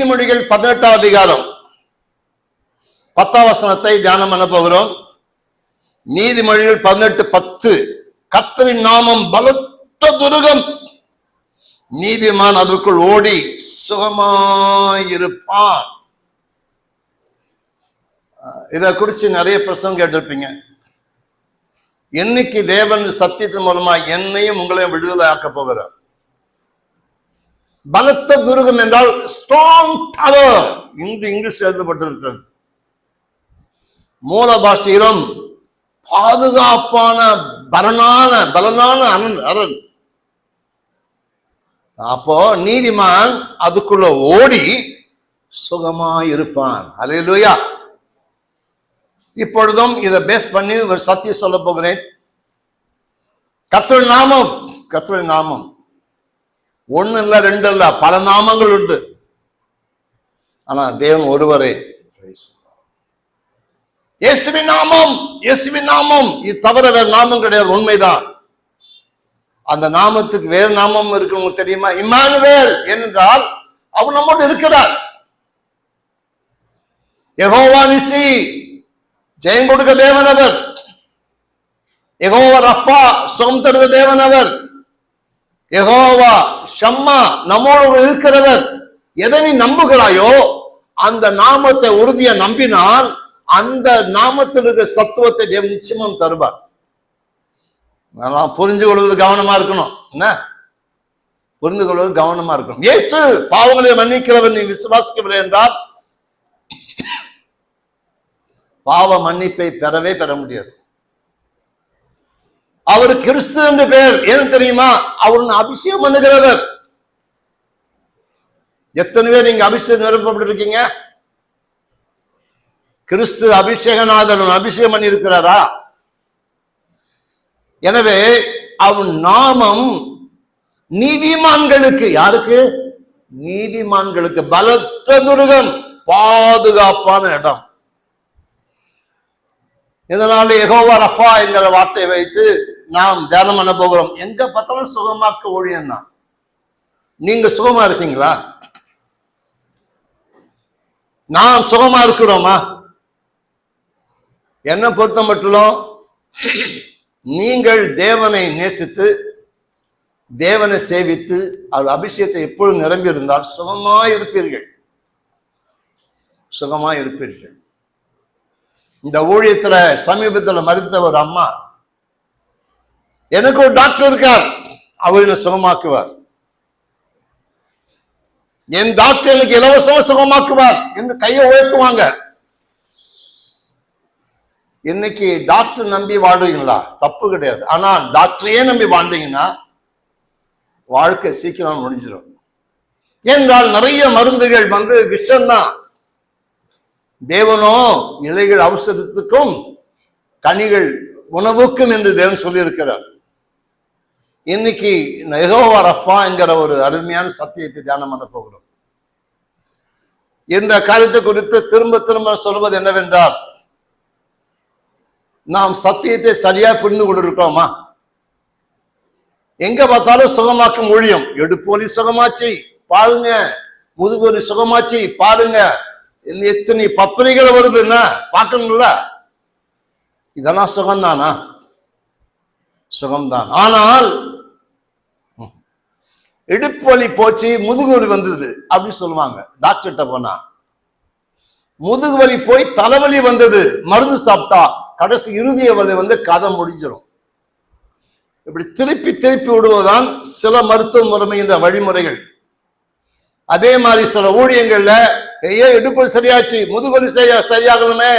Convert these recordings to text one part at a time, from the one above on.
நீதிமொழிகள் பதினெட்டாம் அதிகாரம் பத்தாம் வசனத்தை தியானம் பண்ண போகிறோம். நீதிமொழிகள் பதினெட்டு பத்து. கத்தரின் நாமம் பலத்த துருகம். நீதிமான் அதற்குள் ஓடி சுகமாயிருப்பான். இதை குறிச்சு நிறைய பிரசங்கம் கேட்டிருப்பீங்க. என்னைக்கு தேவன் சத்தியத்தின் மூலமா என்னையும் உங்களையும் விடுதலை ஆக்க போகிறார். பலத்த துருகம் என்றால் ஸ்ட்ராங் டவர் இங்கு இங்கிலீஷ் எழுதப்பட்டிருக்கிறது. மூல பாஷையிலும் பாதுகாப்பான பலனான பலனான அரண் அரண். அப்போ நீதிமான் அதுக்குள்ள ஓடி சுகமாயிருப்பான். அலையிலுயா இப்பொழுதும் இதை பேஸ் பண்ணி ஒரு சத்தியம் சொல்ல போகிறேன். கத்தோல் நாமம் கத்தோல் நாமம். ஒன்னு இல்ல ரெண்டு இல்ல பல நாமங்கள் உண்டு ஆனா தேவன் ஒருவரே. இயேசுவின் நாமம் இயேசுவின் நாமம். இது தவிர வேற நாமம் கிடையாது உண்மைதான். அந்த நாமத்துக்கு வேறு நாமம் இருக்குன்னு தெரியுமா? இமானுவேல் என்றால் அவர் நம்மோடு இருக்கிறார். எகோவா நிசி. ஜெயம் கொடுக்க தேவன் அவர். எகோவா ரப்பா சுகம் தருவ தேவன் அவர். எகோவா ஷம்மா நம்மோடு இருக்கிறவர். எதை நீ நம்புகிறாயோ அந்த நாமத்தை உறுதியா நம்பினால் அந்த நாமத்தில் இருக்கிற சத்துவத்தை தேவன் நிச்சயமும் தருவார். அதெல்லாம் புரிஞ்சு கொள்வது கவனமா இருக்கணும். என்ன? புரிந்து கொள்வது கவனமா இருக்கணும். இயேசு பாவங்களை மன்னிக்கிறவன் நீ விசுவாசிக்கவில்லை என்றால் பாவ மன்னிப்பை பெறவே பெற முடியாது. அவர் கிறிஸ்து என்று பெயர் ஏன்னு தெரியுமா? அவர் அபிஷேகம் பண்ணுகிறவர். எத்தனை பேர் நீங்க அபிஷேகம் நிரப்பப்பட்டிருக்கீங்க. கிறிஸ்து அபிஷேகநாதன் அபிஷேகம் பண்ணி இருக்கிறாரா எனவே அவன் நாமம் நீதிமான்களுக்கு யாருக்கு? நீதிமான்களுக்கு. பலத்த துருகம் பாதுகாப்பான இடம். இதனால எகோவா ரஃபா என்கிற வார்த்தையை வைத்து நாம் தியானம் பண்ண போகிறோம். எங்க பார்த்தாலும் சுகமாக்க ஊழியம் தான். நீங்க சுகமா இருக்கீங்களா? நாம் சுகமா இருக்கிறோமா? என்ன பொறுத்த மட்டும் நீங்கள் தேவனை நேசித்து தேவனை சேவித்து அவர் அபிஷேகத்தை எப்பொழுது நிரம்பி இருந்தால் சுகமாய் இருப்பீர்கள். சுகமாய் இருப்பீர்கள். இந்த ஊழியத்துல சமீபத்துல மறித்த ஒரு அம்மா எனக்கு ஒரு டாக்டர் இருக்கார். அவர் என்னை சுகமாக்குவார். என் டாக்டர் எனக்கு இலவசமா சுகமாக்குவார் என்று கையை உழைக்குவாங்க இன்னைக்கு டாக்டர் நம்பி வாழ்றீங்களா? தப்பு கிடையாது. ஆனா டாக்டரையே நம்பி வாழ்ந்தீங்கன்னா வாழ்க்கை சீக்கிரம் முடிஞ்சிடும். என்றால் நிறைய மருந்துகள் வந்து விஷம்தான். தேவனோ இலைகள் ஔஷதத்துக்கும் கனிகள் உணவுக்கும் என்று தேவன் சொல்லியிருக்கிறார். இன்னைக்கு நெகோவா ரஃபா என்கிற ஒரு அருமையான சத்தியத்தை தியானம் பண்ண போகிறோம். இந்த காரியத்தை குறித்து திரும்ப திரும்ப சொல்வது என்னவென்றால் நாம் சத்தியத்தை சரியா புரிந்து கொண்டிருக்கிறோமா? எங்க பார்த்தாலும் சுகமாக்கும் ஊழியம். எடுப்போலி சுகமாச்சு பாருங்க. முதுகொலி சுகமாச்சு பாருங்க. இந்த எத்தனை வருது வருதுன்னா பார்க்கணும்ல? இதெல்லாம் சுகம்தானா? சுகம்தான். ஆனால் இடுப்பு வலி போச்சு முதுகு வலி வந்தது அப்படின்னு சொல்லுவாங்க. டாக்டர்கிட்ட போனா முதுகு வலி போய் தலைவலி வந்தது மருந்து சாப்பிட்டா கடைசி இறுதிய வலி வந்து கதை முடிஞ்சிடும் இப்படி திருப்பி திருப்பி விடுவதுதான் சில மருத்துவ முறைமைகின்ற வழிமுறைகள். அதே மாதிரி சில ஊழியங்கள்ல ஐயோ இடுப்பு சரியாச்சு முதுகுவலி சரியா சரியாகணுமே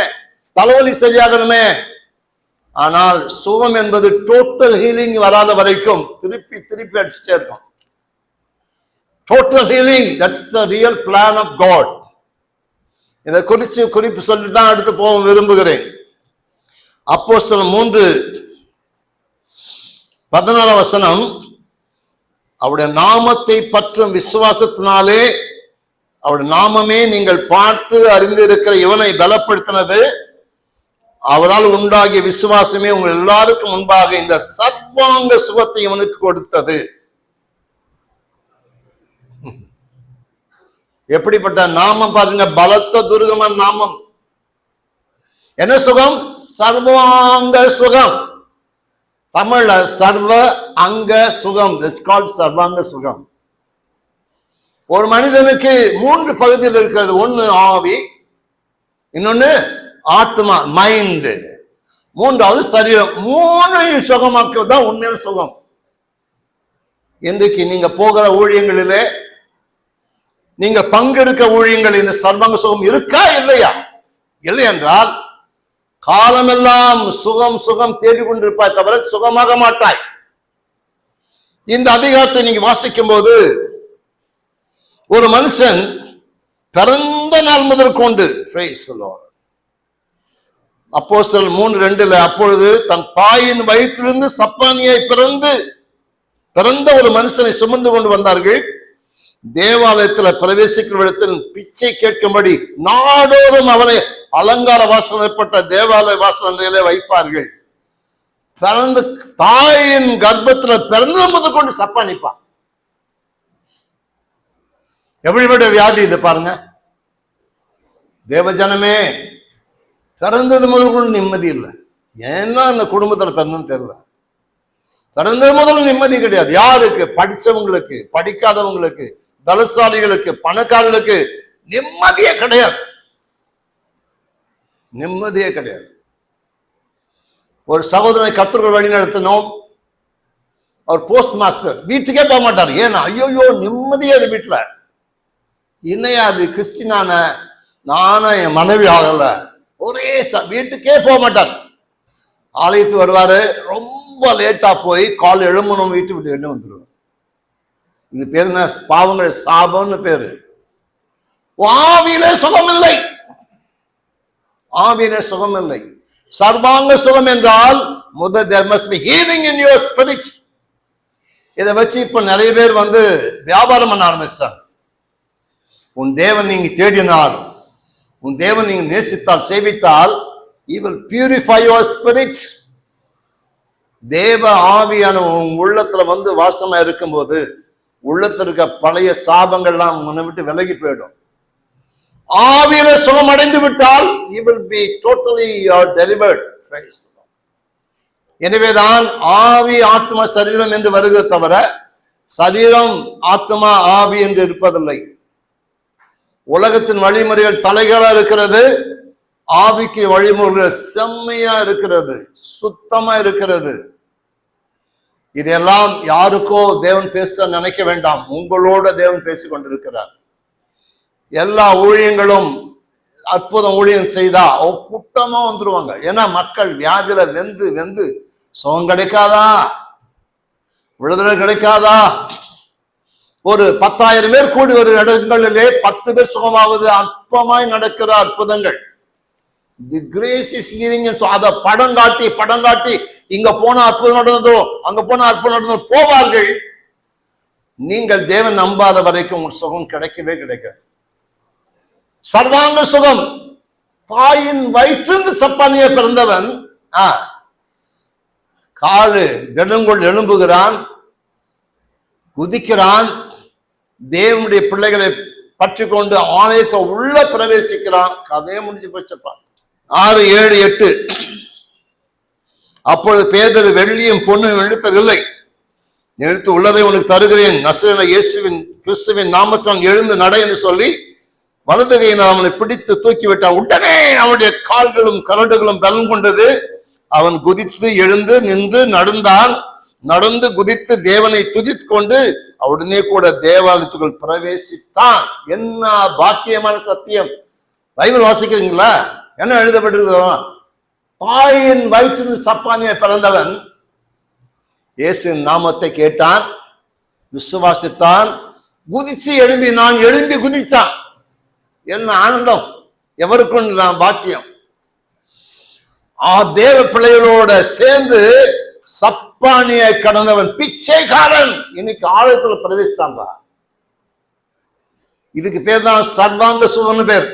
தலைவலி சரியாகணுமே. ஆனால் சுகம் என்பது டோட்டல் ஹீலிங் வராத வரைக்கும் திருப்பி திருப்பி அடிச்சுட்டே இருக்கும். Total healing that's the real plan of God இதை குறித்து குறிப்பு சொல்லி தான் அடுத்து போக விரும்புகிறேன். அப்போ சில மூன்று பதினாலாம் வசனம் அவருடைய நாமத்தை பற்றும் விசுவாசத்தினாலே அவருடைய நாமமே நீங்கள் பார்த்து அறிந்திருக்கிற இவனை பலப்படுத்தினது. அவரால் உண்டாகிய விசுவாசமே உங்கள் எல்லாருக்கும் முன்பாக இந்த சர்வாங்க சுகத்தை இவனுக்கு கொடுத்தது. எப்படிப்பட்ட நாமம் பாருங்க பலத்த துர்கமன் நாமம். என்ன சுகம்? சர்வாங்க சுகம். தமிழ்ல சர்வ அங்க சுகம். இட்ஸ் கால்ட் சர்வாங்க சுகம். ஒரு மனிதனுக்கு மூன்று பகுதியில் இருக்கிறது. ஒன்று ஆவி இன்னொன்னு ஆத்மா மைண்ட் மூன்றாவது சரீரம். மூணையும் சுகமாக்குவது தான் உண்மையான சுகம். இன்றைக்கு நீங்க போகிற ஊழியங்களிலே நீங்க பங்கெடுக்க ஊழியங்கள் இந்த சர்வாங்க சுகம் இருக்கா இல்லையா? இல்லை என்றால் காலமெல்லாம் சுகம் சுகம் தேடிக்கொண்டிருப்பாய் தவிர சுகமாக மாட்டாய். இந்த அதிகாரத்தை நீங்க வாசிக்கும் போது ஒரு மனுஷன் பிறந்த நாள் முதல் கொண்டு அப்போ மூணு ரெண்டுல அப்பொழுது தன் தாயின் வயிற்றிலிருந்து சப்பானியை பிறந்து பிறந்த ஒரு மனுஷனை சுமந்து கொண்டு வந்தார்கள். தேவாலயத்துல பிரவேசிக்கிற இடத்தில் பிச்சை கேட்கும்படி நாடோறும் அவனை அலங்கார வாசனைப்பட்ட தேவாலய வாசனையிலே வைப்பார்கள். பிறந்து தாயின் கர்ப்பத்துல பிறந்த முதல் கொண்டு சப்பானிப்பான் எவ்வளவு வியாதி இது பாருங்க. தேவஜனமே பிறந்தது முதல் கொண்டு நிம்மதி இல்லை. ஏன்னா அந்த குடும்பத்துல பிறந்தன்னு தெரியல. பிறந்தது முதல் நிம்மதி கிடையாது. யாருக்கு? படிச்சவங்களுக்கு படிக்காதவங்களுக்கு பலசாலிகளுக்கு பணக்காரர்களுக்கு நிம்மதியே கிடையாது. நிம்மதியே கிடையாது. ஒரு சகோதரனை கத்தர்கள் வழி நடத்தினோம். அவர் போஸ்ட் மாஸ்டர் வீட்டுக்கே போக மாட்டார். ஏன்னா ஐயோயோ நிம்மதியே அது வீட்டில். இன்னையா அது கிறிஸ்டினான? நானும் என் மனைவி ஆகல. ஒரே ச- வீட்டுக்கே போக மாட்டார். ஆலயத்துக்கு வருவாரு. ரொம்ப லேட்டா போய் கால் எழும்பணும் வீட்டு விட்டு வெளியே வந்துடும் இது பேர் என்ன? பாவங்கள் சாபம்னு பேரு. ஆவியில சுகம் இல்லை ஆவியில சுகம் இல்லை சர்வாங்க சுகம் என்றால் முதல் there must be healing in your spirit இதை வச்சு இப்ப நிறைய பேர் வந்து வியாபாரம் பண்ண ஆரம்பிச்சாங்க உன் தேவன் நீங்க தேடினால் உன் தேவன் நீங்க நேசித்தால் சேவித்தால் இவர் பியூரிஃபை யுவர் ஸ்பிரிட் தேவ ஆவியான உன் உள்ளத்துல வந்து வாசமா இருக்கும்போது உள்ளத்துல இருக்க பழைய சாபங்கள்லாம் உன்னை விட்டு விலகி போயிடும். ஆவியில சுகம் அடைந்து விட்டால் you will be totally your delivered. Praise எனவேதான் ஆவி ஆத்மா சரீரம் என்று வருகிற தவிர சரீரம் ஆத்மா ஆவி என்று இருப்பதில்லை. உலகத்தின் வழிமுறைகள் தலைகளா இருக்கிறது. ஆவிக்கு வழிமுறைகள் செம்மையா இருக்கிறது. சுத்தமா இருக்கிறது. இதெல்லாம் யாருக்கோ தேவன் பேச நினைக்க வேண்டாம். உங்களோட தேவன் பேசி கொண்டிருக்கிறார் எல்லா ஊழியங்களும் அற்புதம் ஊழியம் செய்தா கூட்டமா வந்துருவாங்க. ஏன்னா மக்கள் வியாதியில வெந்து வெந்து சுகம் கிடைக்காதா? விடுதலை கிடைக்காதா? ஒரு பத்தாயிரம் பேர் கூடி ஒரு இடங்களிலே பத்து பேர் சுகமாவது அற்பமாய் நடக்கிற அற்புதங்கள். தி கிரேஸ் இஸ் படம் காட்டி படம் காட்டி இங்க போனா அற்புதம் நடந்ததோ அங்க போனா அற்புதம் நடந்ததோ போவார்கள். நீங்கள் தேவன் நம்பாத வரைக்கும் உங்கள் சுகம் கிடைக்கவே கிடைக்காது. சர்வாங்க சுகம். தாயின் வயிற்றிருந்து சப்பானிய பிறந்தவன் ஆ, காலு தினங்கொள் எழும்புகிறான் குதிக்கிறான் தேவனுடைய பிள்ளைகளை பற்றி கொண்டு ஆலயத்தை உள்ள பிரவேசிக்கிறான். கதையை முடிஞ்சு போச்சப்பா ஆறு ஏழு எட்டு. அப்பொழுது பேதர் வெள்ளியும் பொண்ணும் எடுப்பதில்லை எழுத்து உள்ளதை உனக்கு தருகிறேன். நசரன இயேசுவின் கிறிஸ்துவின் நாமத்தான் எழுந்து நட என்று சொல்லி வலது கையினால் அவனை பிடித்து தூக்கி விட்டான் உடனே அவனுடைய கால்களும் கரடுகளும் பலம் கொண்டது. அவன் குதித்து எழுந்து நின்று நடந்தான். நடந்து குதித்து தேவனை துதித்து கொண்டு உடனே கூட தேவாலயத்துக்குள் பிரவேசித்தான். என்ன பாக்கியமான சத்தியம். பைபிள் வாசிக்கிறீங்களா? என்ன எழுதப்பட்டிருக்கிறோம் தாயின் வயிற்றில் சப்பானியை பிறந்தவன் இயேசுவின் நாமத்தை கேட்டான் விசுவாசித்தான். குதிச்சு எழும்பி நான் எழும்பி குதித்தான் என்ன ஆனந்தம் எவருக்கும் நான் பாக்கியம். ஆ தேவ பிள்ளைகளோட சேர்ந்து சப்பானியை கடந்தவன் பிச்சைக்காரன். இன்னைக்கு ஆலயத்தில் பிரவேசித்தாங்க இதுக்கு பேர் தான் சர்வாங்க சுகம்னு பேர்.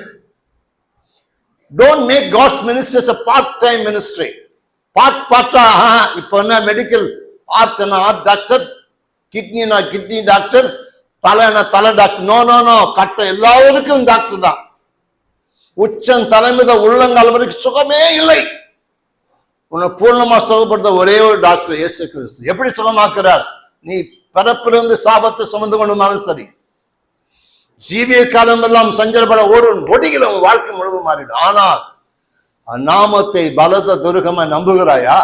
Don't make God's ministers a part time ministry part பார்ட்டா இப்போ என்ன மெடிக்கல் ஆர்ட் ஆர்ட் டாக்டர் கிட்னினா கிட்னி டாக்டர் தலைனா தலை டாக்டர் நோ நோ நோ கட்ட எல்லாருக்கும் டாக்டர் தான். உச்சம் தலைமித உள்ளங்கால் வரைக்கும் சுகமே இல்லை. உன்னை பூர்ணமா சுகப்படுத்த ஒரே ஒரு டாக்டர் இயேசு கிறிஸ்து. எப்படி சுகமாக்குறார்? நீ பிறப்பிலிருந்து சாபத்தை சுமந்து கொண்டுனாலும் சரி. ஜீவிய காலம் எல்லாம் சஞ்சலப்பட ஒரு நொடியில் உன் வாழ்க்கை முழுவதும் மாறிடும். ஆனால் அந்நாமத்தை பலத துருகமா நம்புகிறாயா?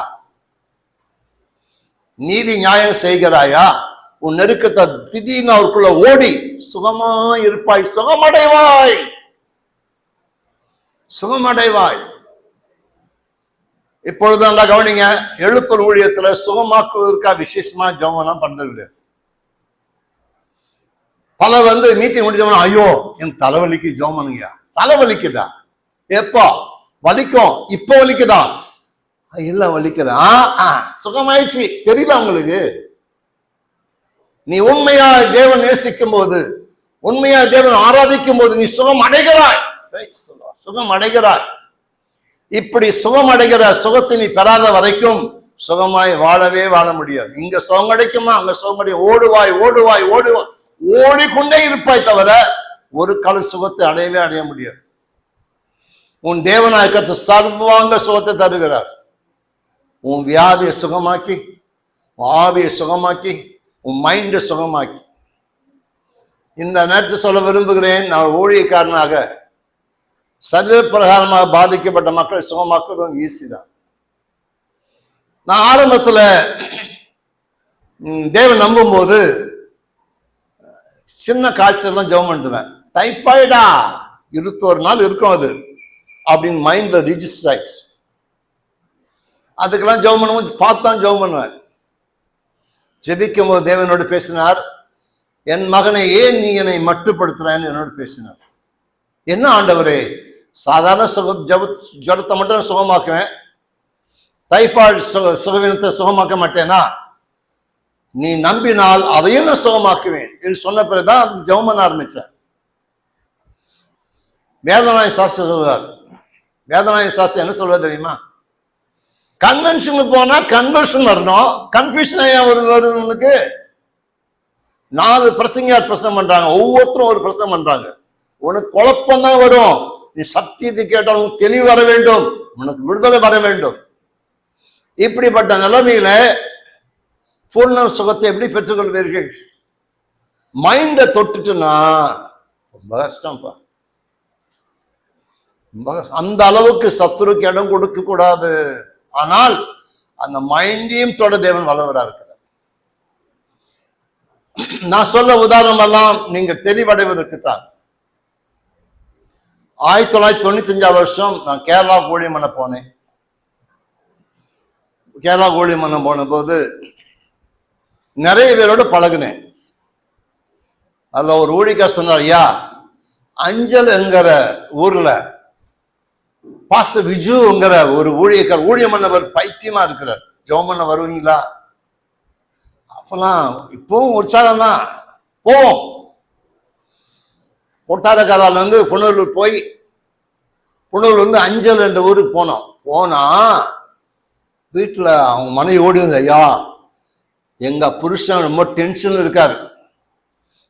நீதி நியாயம் செய்கிறாயா? உன் நெருக்கத்தை திடீர்னு அவருக்குள்ள ஓடி சுகமா இருப்பாய் சுகமடைவாய். சுகமடைவாய். இப்பொழுது அந்த கவனிங்க எழுப்பல் ஊழியத்துல சுகமாக்குவதற்காக விசேஷமா ஜெபம்லாம் பண்றது கிடையாது. பல வந்து மீட்டிங் முடிஞ்சவன ஐயோ என் தலைவலிக்கு ஜோமனுங்கயா தலைவலிக்குதா? எப்போ? வலிக்கும். இப்ப வலிக்குதா? இல்ல வலிக்குதா சுகமாயிடுச்சு. தெரியல உங்களுக்கு. நீ உண்மையா தேவன் நேசிக்கும் போது உண்மையா தேவன் ஆராதிக்கும் போது நீ சுகம் அடைகிறாய். சுகம் அடைகிறாய். இப்படி சுகம் அடைகிற சுகத்தை நீ பெறாத வரைக்கும் சுகமாய் வாழவே வாழ முடியாது. இங்க சுகம் கிடைக்குமா? அங்க சுகம் கிடைக்கும் ஓடுவாய் ஓடுவாய் ஓடுவாய். ஓடிக்கொண்டே இருப்பாய் தவிர ஒரு கால சுகத்தை அடையவே அடைய முடியாது. உன் தேவனாய கர்த்தர் சர்வாங்க சுகத்தை தருகிறார். உன் வியாதியை சுகமாக்கி உன் ஆவியை சுகமாக்கி உன் மைண்டை சுகமாக்கி. இந்த நேரத்தில் சொல்ல விரும்புகிறேன். நான் ஊழியக்காரனாக சரீர பிரகாரமாக பாதிக்கப்பட்ட மக்களை சுகமாக்குவதும் ஈஸி தான். நான் ஆரம்பத்துல தேவன் நம்பும்போது சின்ன காய்ச்சல்லாம் ஜெபம் பண்ணுவேன். டைப்பாய்டா இருபத்தோரு நாள் இருக்கும் அது. அப்படின்னு மைண்ட்ல ரிஜிஸ்டர் ஆயிடுச்சு. அதுக்கெல்லாம் ஜெபம் பண்ணுவோம் பார்த்து தான் ஜெபம் பண்ணுவேன். ஜெபிக்கும் போது தேவனோடு பேசினார். என் மகனை ஏன் நீ என்னை மட்டுப்படுத்துறேன்னு என்னோடு பேசினார். என்ன ஆண்டவரே? சாதாரண சுக ஜப ஜலத்தை மட்டும் சுகமாக்குவேன். டைஃபாய்டு சுக சுகவீனத்தை சுகமாக்க மாட்டேனா? நீ நம்பினால் அதையும் நான் சுகமாக்குவேன். என்று சொன்ன பிறகுதான் அதுக்கு ஜெபம் பண்ண ஆரம்பிச்சேன் வேதநாய சாஸ்திரம் சொல்கிறார் வேதநாய சாஸ்திரம் என்ன சொல்வது தெரியுமா? கன்வென்ஷனுக்கு போனா கன்வர்ஷன் வரணும். கன்ஃபியூஷன் ஏன் வருவனுக்கு வருது உனக்கு நாலு பிரசங்கார் பிரசனம் பண்றாங்க. ஒவ்வொருத்தரும் ஒரு பிரசனம் பண்றாங்க. உனக்கு குழப்பம் தான் வரும். நீ சத்தியத்தை கேட்டால் உனக்கு தெளிவு வர வேண்டும். உனக்கு விடுதலை வர வேண்டும். இப்படிப்பட்ட நிலைமையில பூர்ண சுகத்தை எப்படி பெற்றுக்கொள்வீர்கள்? மைண்டை தொட்டுட்டுனா ரொம்ப கஷ்டம்ப்பா. ரொம்ப கஷ்டம். அந்த அளவுக்கு சத்துருக்கு இடம் கொடுக்க கூடாது ஆனால் அந்த மைண்டையும் தொட தேவன் வளவரா இருக்கிறார். நான் சொல்ல உதாரணம் எல்லாம் நீங்க தெளிவடைவதற்கு தான் ஆயிரத்தி தொள்ளாயிரத்தி தொண்ணூத்தி அஞ்சாம் வருஷம் நான் கேரளா கோழிமனை போனேன். கேரளா கோழிமனை போன போது நிறைய பேரோட பழகுனேன். அதில் ஒரு ஊழியக்கார் சொன்னார் ஐயா அஞ்சல் என்கிற ஊரில் பாஸ்டர் விஜுங்கிற ஒரு ஊழியக்கார் ஊழியம் பண்ணவர் பைத்தியமாக இருக்கிறார். ஜோம் பண்ண வருவீங்களா? அப்போல்லாம் இப்போவும் உற்சாகம் தான் போவோம் கொட்டாரக்காராலேருந்து புனலூர் போய் புனலூர்லேருந்து அஞ்சல் என்ற ஊருக்கு போனோம். போனால் வீட்டில் அவங்க மனைவி ஓடி வந்து ஐயா எங்கள் புருஷன் ரொம்ப டென்ஷன் இருக்காரு.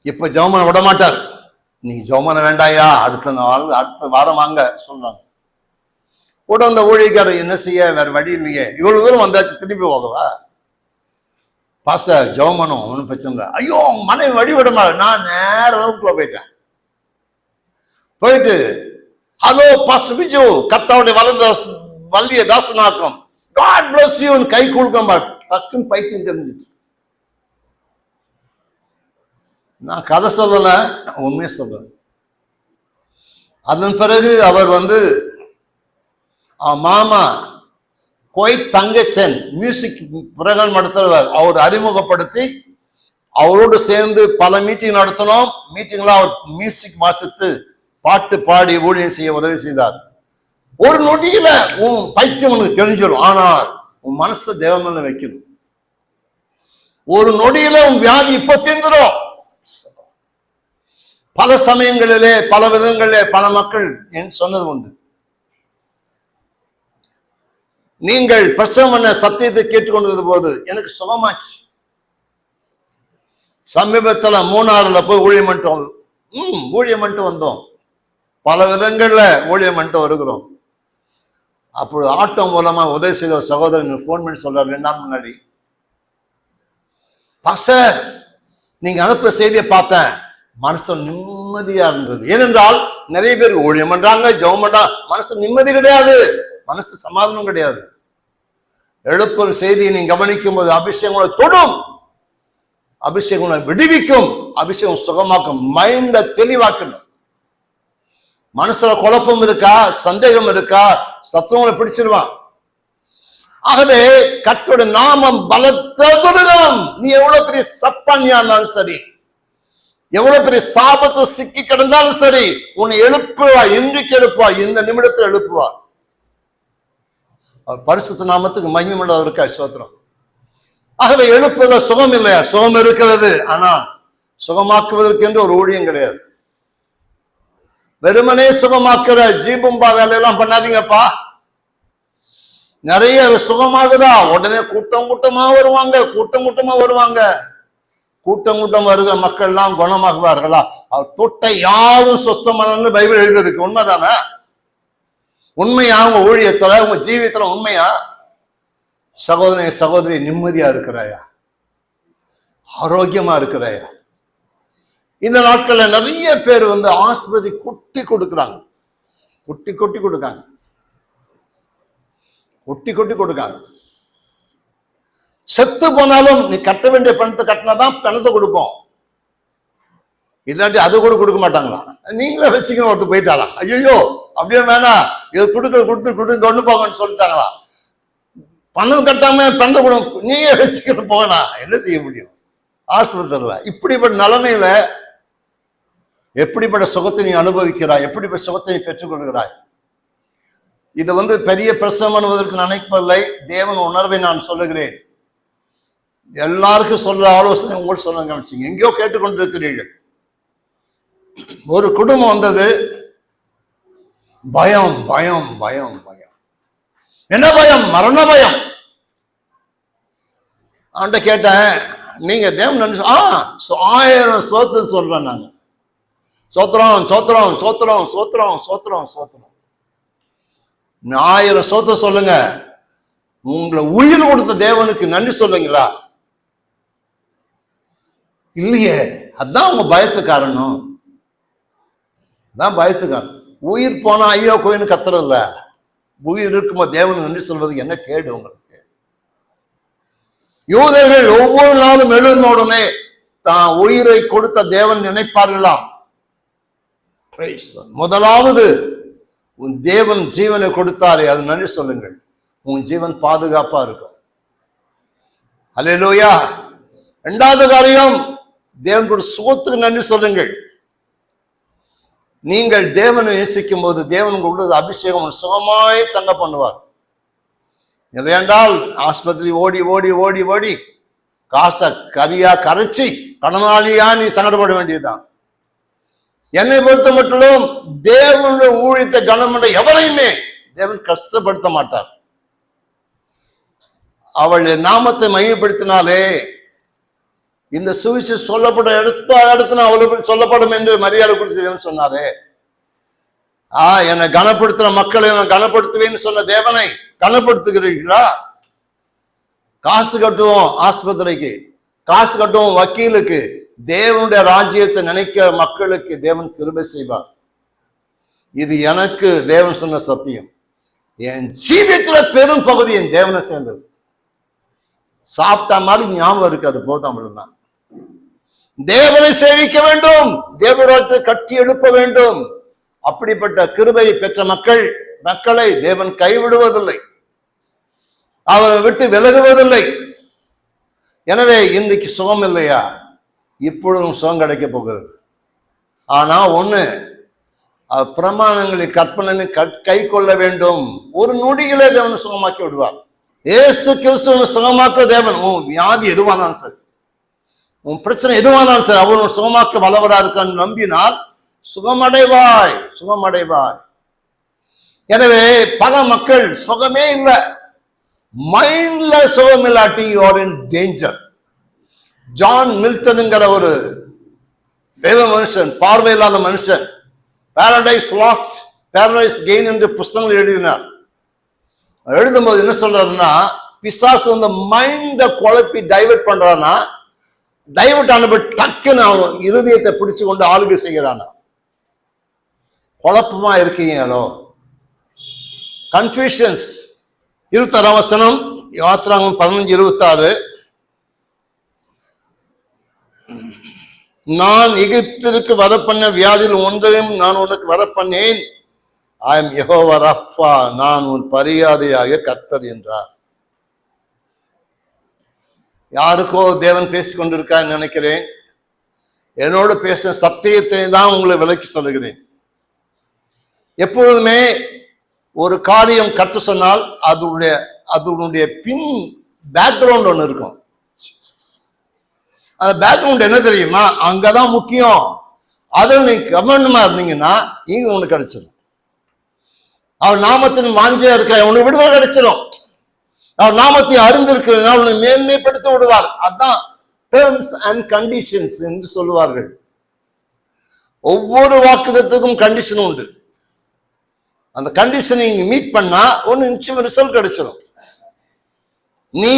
இப்ப ஜவமான விட மாட்டார் நீங்க ஜவமான வேண்டாயா? அடுத்த நாள் அடுத்த வாரம் வாங்க சொல்றாங்க. கூட வந்த ஊழியக்காரர் என்ன செய்ய? வேற வழி இல்லையே. இவ்வளவு தூரம் வந்தாச்சு திருப்பி போகவா? பாஸ்டர் ஜெவமனம் ஒன்றும் பிரச்சனை இல்லை. ஐயோ உங்க மனைவி வழி விடமா நான் நேர ரூம்குள்ள போயிட்டேன். போயிட்டு ஹலோ பாஸ்டர் விஜு கத்தாவுடைய வலது வள்ளிய தாசனாக்கம். காட் பிளஸ் யூ கை கொடுக்க டக்குன்னு பைத்தியம் தெரிஞ்சிச்சு. நான் கதை சொல்லலை உண்மையை சொல்கிறேன் அதன் பிறகு அவர் வந்து மாமா கோய் தங்கச்சன் மியூசிக் பிரகடனம் நடத்துறவர். அவர் அறிமுகப்படுத்தி அவரோடு சேர்ந்து பல மீட்டிங் நடத்தினோம். மீட்டிங்லாம் அவர் மியூசிக் வாசித்து பாட்டு பாடி ஊழியம் செய்ய உதவி செய்தார். ஒரு நொடியில உன் பைத்தியம் உனக்கு தெரிஞ்சிடும். ஆனால் உன் மனசை தேவன் வைக்கணும். ஒரு நொடியில உன் வியாதி இப்ப தீர்ந்துடும் பல சமயங்களிலே பல விதங்களிலே பல மக்கள் என்று சொன்னது உண்டு. நீங்கள் பிரசவம் பண்ண சத்தியத்தை கேட்டுக்கொண்டது போது எனக்கு சுகமாச்சு. சமீபத்தில் மூணாறுல போய் ஊழியம் பண்ணிட்டு வந்தோம். ம் ஊழியம் பண்ணிட்டு வந்தோம். பல விதங்களில் ஊழியம் பண்ணிட்டு வருகிறோம். அப்போது ஆட்டோ மூலமா உதவி செய்த ஒரு சகோதரன் ஃபோன் பண்ணி சொல்றாரு ரெண்டு நாள் முன்னாடி. பாஸ்டர் நீங்க அனுப்புற செய்தியை பார்த்தேன். மனசு நிம்மதியா இருந்தது. ஏனென்றால் நிறைய பேர் ஊழியம் பண்றாங்க ஜெபம் பண்றாங்க மனசு நிம்மதி கிடையாது. மனசு சமாதானம் கிடையாது. எழுப்பும் செய்தியை நீ கவனிக்கும் போது அபிஷேகங்களை தொடும். அபிஷேகங்களை விடுவிக்கும். அபிஷேகம் சுகமாக்கும். மைண்ட தெளிவாக்கணும். மனசுல குழப்பம் இருக்கா? சந்தேகம் இருக்கா? சத்துவங்களை பிடிச்சிருவான். ஆகவே கற்றோட நாமம் பலத்த துருகம். நீ எவ்வளவு பெரிய சப்பானியா இருந்தாலும் சரி எவ்வளவு பெரிய சாபத்தை சிக்கி கிடந்தாலும் சரி உன்னை எழுப்புவா இன்றைக்கு எழுப்புவா இந்த நிமிடத்தில் எழுப்புவா. பரிசுத்த நாமத்துக்கு மகிமை இருக்கா சோத்திரம் ஆகவே எழுப்புவத சுகம் இல்லையா? சுகம் இருக்கிறது. ஆனா சுகமாக்குவதற்கு என்று ஒரு ஊழியம் கிடையாது. வெறுமனே சுகமாக்குற ஜீபும்பா வேலையெல்லாம் பண்ணாதீங்கப்பா. நிறைய சுகமாகுதா? உடனே கூட்டம் கூட்டமா வருவாங்க கூட்டம் கூட்டமா வருவாங்க. கூட்டம் கூட்டம் வருகிற மக்கள்லாம் குணமாகுவார்களா? அவர் தொட்ட யாரும் சொஸ்தமான பைபிள் எழுதிருக்கு உண்மைதானே? உண்மையா? உங்க ஊழியத்துல உங்க ஜீவியத்துல உண்மையா? சகோதரி சகோதரி நிம்மதியா இருக்கிறாயா? ஆரோக்கியமா இருக்கிறாயா? இந்த நாட்கள்ல நிறைய பேர் வந்து ஆஸ்பத்திரி கொட்டி கொடுக்குறாங்க. கொட்டி கொட்டி கொடுக்காங்க. கொட்டி கொட்டி கொடுக்காங்க. செத்து போனாலும் நீ கட்ட வேண்டிய பணத்தை கட்டினாதான் பணத்தை கொடுப்போம். இல்லாட்டி அது கூட கொடுக்க மாட்டாங்களா நீங்களே வச்சுக்கணும் ஒருத்தர் போயிட்டாலாம் ஐயோ அப்படியே வேணாம் இது கொடுக்க கொடுத்து கொடுத்து கொண்டு போங்கன்னு சொல்லிட்டாங்களா பணம் கட்டாம பணத்தை கொடு நீயே வச்சுக்கணும் போகணா என்ன செய்ய முடியும்? ஆஸ்பத்திரியில் இப்படிப்பட்ட நிலைமையில எப்படிப்பட்ட சுகத்தை நீ அனுபவிக்கிறாய்? எப்படிப்பட்ட சுகத்தை நீ பெற்றுக்கொள்கிறாய்? இது வந்து பெரிய பிரசவம் பண்ணுவதற்கு நினைப்பதில்லை. தேவன் உணர்வை நான் சொல்லுகிறேன். எல்லாருக்கும் சொல்ற ஆலோசனை உங்களுக்கு சொல்ல கவனிச்சிங்க எங்கேயோ கேட்டுக்கொண்டிருக்கிறீர்கள். ஒரு குடும்பம் வந்தது. பயம் பயம் பயம் பயம். என்ன பயம்? மரண பயம். அவன்கிட்ட கேட்டேன் நீங்க தேவன் நினைச்சு ஆ சோ- ஆயிரம் சோத்து சொல்றேன் நாங்க. சோத்திரம் சோத்திரம் சோத்திரம் சோத்திரம் சோத்திரம் சோத்திரம். ஆயிரம் சோத்த சொல்லுங்க. உங்களை உயிர் கொடுத்த தேவனுக்கு நன்றி சொல்லுங்களா? இல்லையே. அதான் உங்க பயத்து காரணம் அதான் பயத்து காரணம் உயிர் போனா ஐயோ கோயின்னு கத்துறதில்ல உயிர் இருக்குமா தேவன் நன்றி சொல்வது என்ன கேடு உங்களுக்கு? யூதர்கள் ஒவ்வொரு நாளும் எழுந்த உடனே தான் உயிரை கொடுத்த தேவன் நினைப்பார்களாம் முதலாவது உன் தேவன் ஜீவனை கொடுத்தாரே அது நன்றி சொல்லுங்கள். உன் ஜீவன் பாதுகாப்பா இருக்கும். அலையிலோயா இரண்டாவது காரியம் தேவன் சுகத்துக்கு நன்றி சொல்லுங்கள். நீங்கள் தேவனை நேசிக்கும் போது தேவன் உள்ளது அபிஷேகம் சுகமாய் தங்க பண்ணுவார். இல்லையென்றால் ஆஸ்பத்திரி ஓடி ஓடி ஓடி ஓடி காசை கரியா கரைச்சி கடனாளியா நீ சங்கடப்பட வேண்டியதுதான். என்னை பொறுத்த மட்டும் தேவனுடைய ஊழித்த கனம் எவரையுமே தேவன் கஷ்டப்படுத்த மாட்டார். அவள் நாமத்தை மையப்படுத்தினாலே இந்த சுவிசேஷம் சொல்லப்பட அடுத்து நான் அவளுக்கு சொல்லப்படும் என்று மரியாதை குறித்து சொன்னாரு. ஆ என்னை கனப்படுத்துற மக்களை நான் கனப்படுத்துவேன்னு சொன்ன தேவனை கனப்படுத்துகிறீர்களா? காசு கட்டுவோம் ஆஸ்பத்திரிக்கு காசு கட்டுவோம் வக்கீலுக்கு. தேவனுடைய ராஜ்யத்தை நினைக்கிற மக்களுக்கு தேவன் கிருபை செய்வார். இது எனக்கு தேவன் சொன்ன சத்தியம். என் ஜீவியத்துல பெரும் பகுதி என் தேவனை சேர்ந்தது. சாப்பிட்ட மாதிரி ஞாபகம் இருக்காது அது தான் தேவனை சேவிக்க வேண்டும். தேவராஜத்தை கட்டி எழுப்ப வேண்டும். அப்படிப்பட்ட கிருபை பெற்ற மக்கள் மக்களை தேவன் கைவிடுவதில்லை. அவரை விட்டு விலகுவதில்லை. எனவே இன்றைக்கு சுகம் இல்லையா? இப்பொழுதும் சுகம் கிடைக்க போகிறது. ஆனா ஒண்ணு பிரமாணங்களை கற்பனை கை கொள்ள வேண்டும். ஒரு நொடியிலே தேவன் சுகமாக்கி விடுவார். ஏசு கிறிஸ்துவனை சுகமாக்க தேவன். உன் வியாதி எதுவானாலும் சரி. உன் பிரச்சனை எதுவானாலும் சரி அவன் சுகமாக்க வளவரா இருக்கான்னு நம்பினால் சுகமடைவாய் சுகமடைவாய். எனவே பல மக்கள் சுகமே இல்லை. மைண்ட்ல சுகம் இல்லாட்டி யூஆர் இன் டேஞ்சர் ஜான் மில்டனுங்கிற ஒரு தேவ மனுஷன் பார்வையில்லாத மனுஷன் பேரடைஸ் லாஸ்ட் பேரடைஸ் கெயின் என்று புஸ்தகங்கள் எழுதினார். எழுதும்போது என்ன சொல்றாருன்னா பிசாசு வந்து மைண்டை குழப்பி டைவர்ட் பண்றான்னா டைவர்ட் ஆனப்ப டக்குன்னு அவன் இருதயத்தை பிடிச்சு கொண்டு ஆளுகை செய்கிறானா? குழப்பமா இருக்கீங்களோ? கன்ஃபியூஷன்ஸ் இருபத்தாறாம் வசனம் யாத்திராங்கம் பதினஞ்சு இருபத்தாறு. நான் எகிப்திற்கு வரப்பண்ண வியாதியில் ஒன்றையும் நான் உனக்கு வரப்பண்ணேன். ஐ எம் யெகோவா ரஃபா நான் உன் பரியாதையாக கர்த்தர் என்றார். யாருக்கோ தேவன் பேசிக் கொண்டிருக்கான்னு நினைக்கிறேன். என்னோடு பேச சத்தியத்தை தான் உங்களை விலக்கி சொல்லுகிறேன். எப்பொழுதுமே ஒரு காரியம் கற்று சொன்னால் அதனுடைய அதனுடைய பின் பேக்ரவுண்ட் ஒன்று இருக்கும். அந்த பேக்ரவுண்ட் என்ன தெரியுமா? அங்கதான் முக்கியம். அதில் நீங்க கவனமா இருந்தீங்கன்னா இங்க ஒன்று கிடைச்சிடும் அவர் நாமத்தின் வாஞ்சியா இருக்க உனக்கு விடுதலை கிடைச்சிடும் அவர் நாமத்தை அறிந்திருக்கிறதுனால உன்னை மேன்மைப்படுத்தி விடுவார் அதான் டேர்ம்ஸ் அண்ட் கண்டிஷன்ஸ் என்று சொல்லுவார்கள். ஒவ்வொரு வாக்குதத்துக்கும் கண்டிஷன் உண்டு. அந்த கண்டிஷனை மீட் பண்ணா ஒன்னு நிச்சயம் ரிசல்ட் கிடைச்சிடும் நீ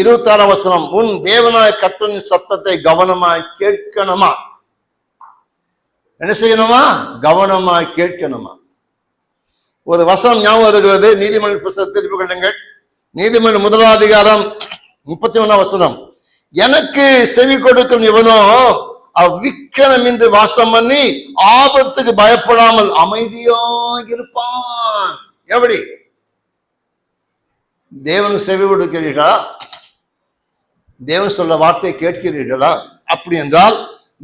இருபத்தாறாம் வசனம் உன் தேவனாய் கர்த்தனின் சத்தத்தை கவனமாய் கேட்கணுமா? என்ன செய்யணுமா? கவனமாய் கேட்கணுமா? ஒரு வசனம் ஞாபகம் வருகிறது. நீதிமன்ற புஸ்தகத்தை திருப்பி கொள்ளுங்கள். நீதிமன்ற முதலாதிகாரம் முப்பத்தி ஒன்னாம் வசனம். எனக்கு செவி கொடுக்கும் இவனோ அவ்விக்கணம் என்று வாசம் பண்ணி ஆபத்துக்கு பயப்படாமல் அமைதியா இருப்பான் எப்படி? தேவன் செவி கொடுக்கிறீர்களா? தேவன் சொல்ல வார்த்தையை கேட்கிறீர்களா? அப்படி என்றால்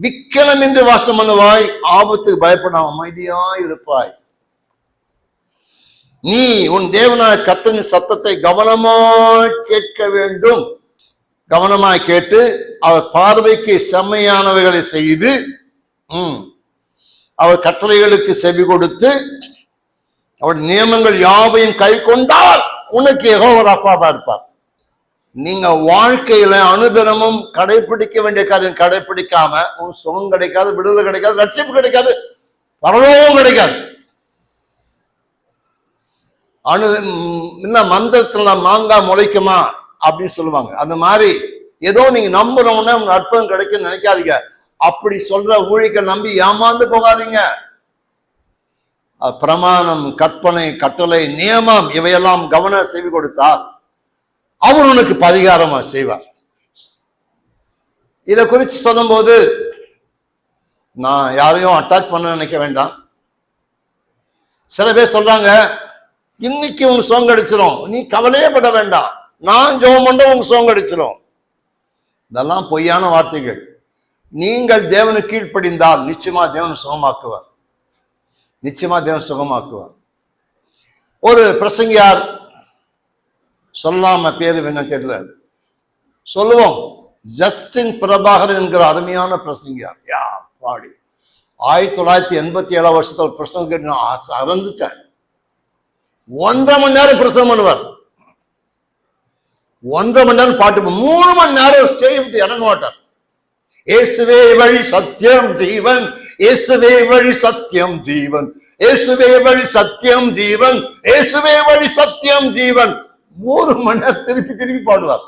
விக்கலம் என்று வாசம் பண்ணுவாய் ஆபத்துக்கு பயப்படாமல் அமைதியா இருப்பாய் நீ உன் தேவனாய் கத்தனின் சத்தத்தை கவனமாய் கேட்க வேண்டும். கவனமாய் கேட்டு அவர் பார்வைக்கு செம்மையானவைகளை செய்து ம், அவர் கட்டளைகளுக்கு செவி கொடுத்து அவர் நியமங்கள் யாவையும் கை கொண்டால் உனக்கு எகோவராப்பாவா இருப்பார். நீங்க வாழ்க்கையில அனுதினமும் கடைபிடிக்க வேண்டிய காரியம் கடைபிடிக்காம உன் சுகம் கிடைக்காது விடுதலை கிடைக்காது ரட்சிப்பு கிடைக்காது பரலோகம் கிடைக்காது. அணு என்ன மந்திரத்துல மாங்காய் முளைக்குமா அப்படின்னு சொல்லுவாங்க. அந்த மாதிரி ஏதோ நீங்க நம்புறோம்னா உங்க அற்புதம் கிடைக்கும்னு நினைக்காதீங்க. அப்படி சொல்ற ஊழிக்க நம்பி ஏமாந்து போகாதீங்க. பிரமாணம் கற்பனை கட்டளை நியமம் இவையெல்லாம் கவன செய்து கொடுத்தால் அவர் உனக்கு பரிகாரமா செய்வார். இதை குறித்து சொல்லும்போது நான் யாரையும் அட்டாக் பண்ண நினைக்க வேண்டாம். சில பேர் சொல்றாங்க இன்னைக்கு உன் சோங்க அடிச்சிடும் நீ கவலையே பட வேண்டாம். நான் ஜோம் பண்ண உனக்கு சோங்க அடிச்சிடும் இதெல்லாம் பொய்யான வார்த்தைகள். நீங்கள் தேவனு கீழ்ப்படிந்தால் நிச்சயமா தேவன் சுகமாக்குவார். நிச்சயமா தேவன் சுகமாக்குவார். ஒரு பிரசங்கியார் சொல்லாம பேரு என்ன தெரியல. சொல்லுவோம். ஜஸ்டின் பிரபாகர் என்கிற அருமையான பிரசங்கியார். யா பாடி. ஆயிரத்தி தொள்ளாயிரத்தி எண்பத்தி ஏழாம் வருஷத்தில் ஒரு கேட்டு நான் அறந்துட்டேன் ஒன்றரை மணி நேரம் பிரசவம் பண்ணுவார். ஒன்றரை மணி நேரம் பாட்டு மூணு மணி நேரம் ஸ்டேஜ் விட்டு இறங்க மாட்டார். இயேசுவே வழி சத்தியம் ஜீவன். இயேசுவே வழி சத்தியம் ஜீவன். இயேசுவே வழி சத்தியம் ஜீவன். இயேசுவே வழி சத்தியம் ஜீவன். மூணு மணி நேரம் திருப்பி திருப்பி பாடுவார்.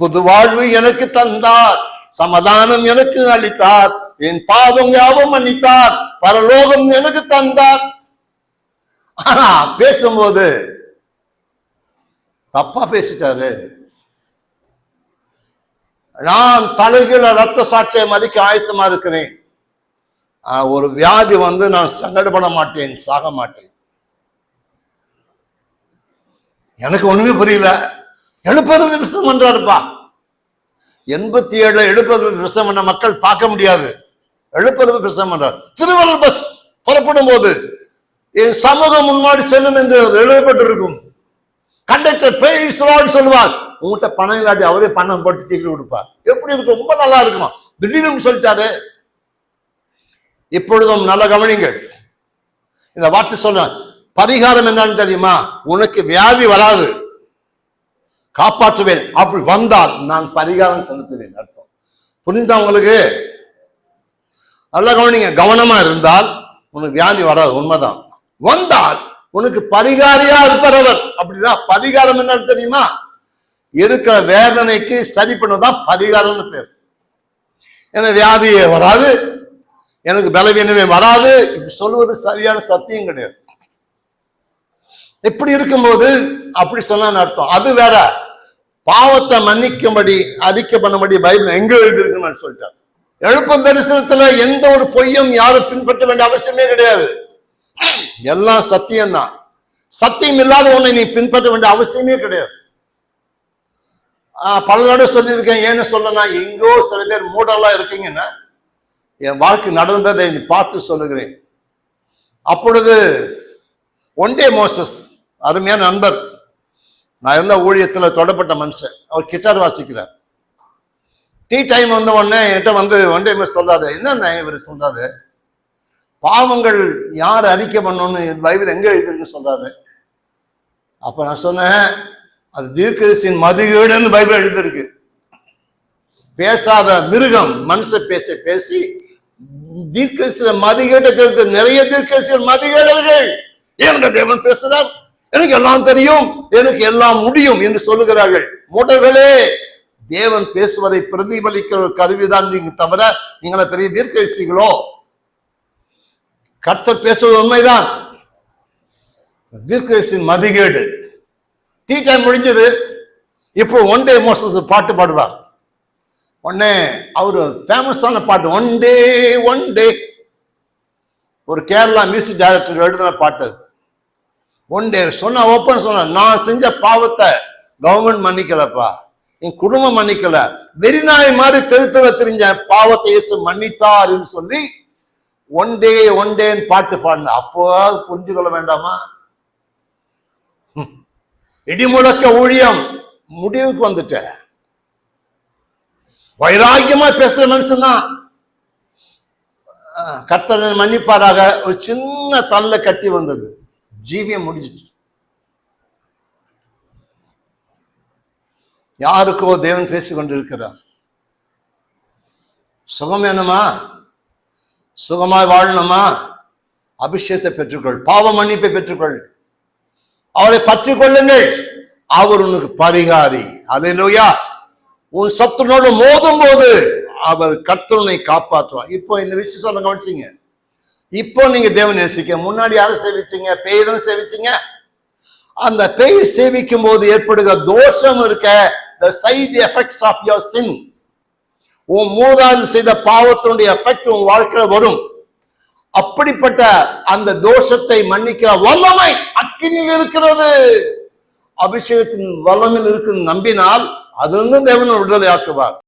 புது வாழ்வு எனக்கு தந்தார். சமாதானம் எனக்கு அளித்தார். என் பாவம் யாவும் மன்னித்தார். பரலோகம் எனக்கு தந்தார். ஆனா பேசும்போது தப்பா பேசிட்டாரு. நான் தலைகீழ ரத்த சாட்சியை மதிக்க ஆயத்தமா இருக்கிறேன். ஒரு வியாதி வந்து நான் சங்கடப்பட மாட்டேன் சாக மாட்டேன். எனக்கு ஒண்ணுமே புரியல. எழுப்பது நிமிஷம் பண்றாருப்பா எண்பத்தி ஏழுல எழுப்பது நிமிஷம் பண்ண மக்கள் பார்க்க முடியாது. எழுப்பது நிமிஷம் பண்றார் திருவள்ளுவர் பஸ் புறப்படும் போது என் சமூகம் முன்னாடி செல்லும் என்று எழுதப்பட்டிருக்கும். கண்டக்டர் பேசுவான்னு சொல்லுவார் உங்ககிட்ட பணம் இல்லாட்டி அவரே பணம் போட்டு டிக்கெட் கொடுப்பார். எப்படி இருக்கும் ரொம்ப நல்லா இருக்குமா? திடீர்னு சொல்லிட்டாரு. இப்பொழுதும் நல்ல கவனிங்கள் இந்த வார்த்தை சொல்றேன் பரிகாரம் என்னன்னு தெரியுமா? உனக்கு வியாதி வராது. காப்பாற்றுவேன். அப்படி வந்தால் நான் பரிகாரம் செலுத்துவேன் அர்த்தம். புரிஞ்சுதா உங்களுக்கு? நல்லா கவனிங்க. கவனமா இருந்தால் உனக்கு வியாதி வராது. உண்மைதான். வந்தால் உனக்கு பரிகாரியா இருப்பவர் அப்படின்னா பரிகாரம் என்ன தெரியுமா? இருக்கிற வேதனைக்கு சரி பண்ணதான் பரிகாரம்னு பேர். என வியாதியே வராது. எனக்கு பலவீனமே வராது. இது சொல்வது சரியான சத்தியம் கிடையாது. இப்படி இருக்கும்போது அப்படி சொன்னான்னு அர்த்தம். அது வேற. பாவத்தை மன்னிக்கும்படி அறிக்கை பண்ணும்படி பைபிள் எங்க எழுதியிருக்குன்னு சொல்லிட்டார். எழுப்பும் தரிசனத்துல எந்த ஒரு பொய்யும் யாரும் பின்பற்ற வேண்டிய அவசியமே கிடையாது. எல்லாம் சத்தியம்தான். சத்தியம் இல்லாத ஒன்றை நீ பின்பற்ற வேண்டிய அவசியமே கிடையாது. பல தடவை சொல்லியிருக்கேன் ஏன்னு சொல்லனா எங்கோ சில பேர் மூடெல்லாம் இருக்கீங்கன்னா என் வாழ்க்கை நடந்ததை நீ பார்த்து சொல்லுகிறேன். அப்பொழுது ஒன்டே மோசஸ் அருமையான நண்பர் நான் இருந்த ஊழியத்தில் தொடப்பட்ட மனுஷன் அவர் கிட்டார் வாசிக்கிறார். டீ டைம் வந்த உடனே என்கிட்ட வந்து ஒன்டே மோசஸ் சொல்றாரு என்ன இவர் சொல்றாரு? பாவங்கள் யார் அறிக்கை பண்ணணும்னு பைபிள் எங்க எழுதிருக்கு சொல்றாரு. அப்ப நான் சொன்னேன் அது தீர்க்கதரிசியின் மதுகேடுன்னு பைபிள் எழுதிருக்கு பேசாத மிருகம் மனுஷ பேச பேசி தீர்க்கதரிசிய மதுகேட்டை தெரிந்து நிறைய தீர்க்கதரிசிகள் மதிகேடர்கள். ஏன் தேவன் பேசுறார்? எனக்கு எல்லாம் தெரியும் எனக்கு எல்லாம் முடியும் என்று சொல்லுகிறார்கள். மூடர்களே தேவன் பேசுவதை பிரதிபலிக்கிற ஒரு கருவிதான் நீங்க தவிர நீங்கள பெரிய தீர்க்கதரிசிகளோ? கர்த்தர் பேசுவது உண்மைதான். தீர்க்கதரிசின் மதிகேடு. டீ டைம் முடிஞ்சது. இப்போ ஒன் டே மோசஸ் பாட்டு பாடுவார். உடனே அவர் ஃபேமஸான பாட்டு ஒன் டே ஒன் டே ஒரு கேரளா மியூசிக் டைரக்டர் எழுதின பாட்டு. அது ஒன் டே சொன்ன ஓப்பன் சொன்ன நான் செஞ்ச பாவத்தை கவர்மெண்ட் மன்னிக்கலப்பா. என் குடும்பம் மன்னிக்கல. வெறிநாய் மாதிரி செலுத்துவ தெரிஞ்ச பாவத்தை இயேசு மன்னித்தாருன்னு சொல்லி ஒன் டே ஒன் டேன்னு பாட்டு பாடின அப்போ புரிஞ்சு கொள்ள வேண்டாமா? இடிமுழக்க ஊழியம் முடிவுக்கு வந்துட்டேன் வைராக்கியமா பேசுற மனுஷன் தான் கர்த்தனை மன்னிப்பாராக. ஒரு சின்ன தள்ள கட்டி வந்தது. ஜீவியம் முடிஞ்சிச்சு. யாருக்கோ தேவன் பேசிக் கொண்டிருக்கிறார் சுகம் என்னமா சுகமாய் வாழணுமா? அபிஷேகத்தை பெற்றுக்கொள் பாவ மன்னிப்பை பெற்றுக்கொள். அவரை பற்றி கொள்ளுங்கள். அவர் உனக்கு பரிகாரி. அல்லேலூயா உன் சத்துனோடு மோதும் போது அவர் கர்த்தனை காப்பாற்றுவார். இப்போ இந்த விஷயம் சொல்ல கவனிச்சிங்க. இப்போ நீங்க தேவன் நேசிக்க முன்னாடி யாரும் சேவிச்சீங்க? பேய் தான் சேவிச்சீங்க? அந்த பேய் சேவிக்கும் போது ஏற்படுகிற தோஷம் இருக்க the side effects of your sin உன் மூதாது செய்த பாவத்தினுடைய எஃபெக்ட் உன் வாழ்க்கையில வரும். அப்படிப்பட்ட அந்த தோஷத்தை மன்னிக்கிற வல்லமை அக்கினியில் இருக்கிறது. அபிஷேகத்தின் வல்லமில் இருக்கு நம்பினால் அதிலிருந்து தேவன் விடுதலை ஆக்குவார்